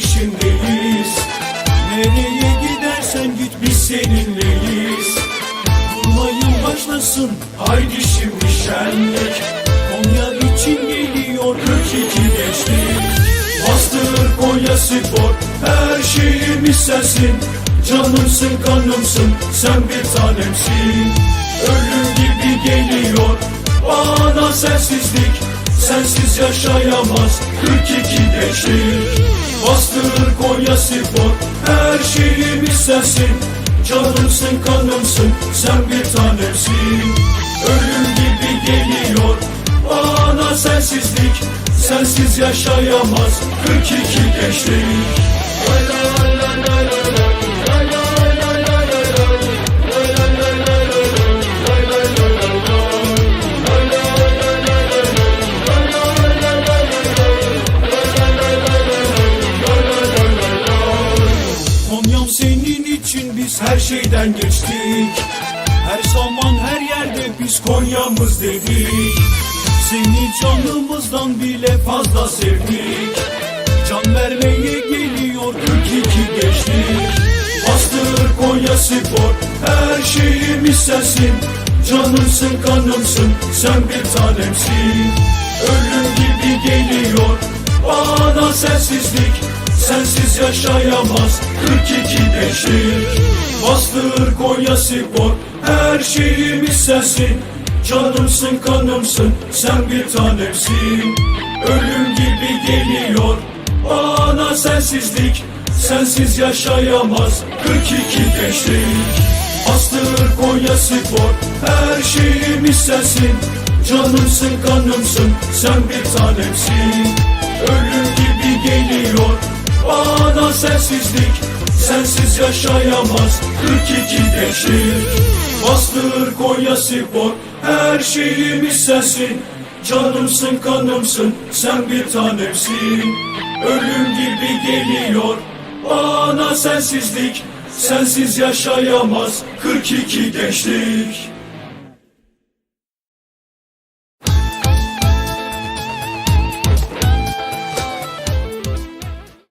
peşindeyiz. Nereye gidersen git biz seninleyiz. Vurmayın başlasın haydi şimdi şenlik. Konya için geliyor 42 gençlik. Bastır Konya spor her şeyimiz sensin. Canımsın kanımsın sen bir tanemsin. Ölüm gibi geliyor bana sensizlik. Sensiz yaşayamaz 42 gençlik. Bastır Konya Spor. Her şeyimiz sensin Canımsın kanımsın. Sen bir tanemsin Ölüm gibi geliyor. Bana sensizlik. Sensiz yaşayamaz. 42 gençlik. Konya'm biz her şeyden geçtik. Her zaman her yerde biz Konya'mız dedik. Seni canımızdan bile fazla sevdik. Can vermeye geliyor 42 geçtik Bastır Konya Spor Her şeyimiz sensin. Canımsın kanımsın Sen bir tanemsin. Ölüm gibi geliyor Bana sensizlik. Sensiz yaşayamaz 42 gençlik Bastır Konya Spor Her şeyimiz sensin. Canımsın kanımsın Sen bir tanemsin. Ölüm gibi geliyor Bana sensizlik. Sensiz yaşayamaz 42 gençlik. Bastır Konya Spor Her şeyimiz sensin. Canımsın kanımsın Sen bir tanemsin. Ölüm gibi geliyor Bana sensizlik Sensiz yaşayamaz 42 gençlik Bastır Konya Spor Her şeyimiz sensin. Canımsın kanımsın Sen bir tanemsin. Ölüm gibi geliyor Bana sensizlik. Sensiz yaşayamaz 42 gençlik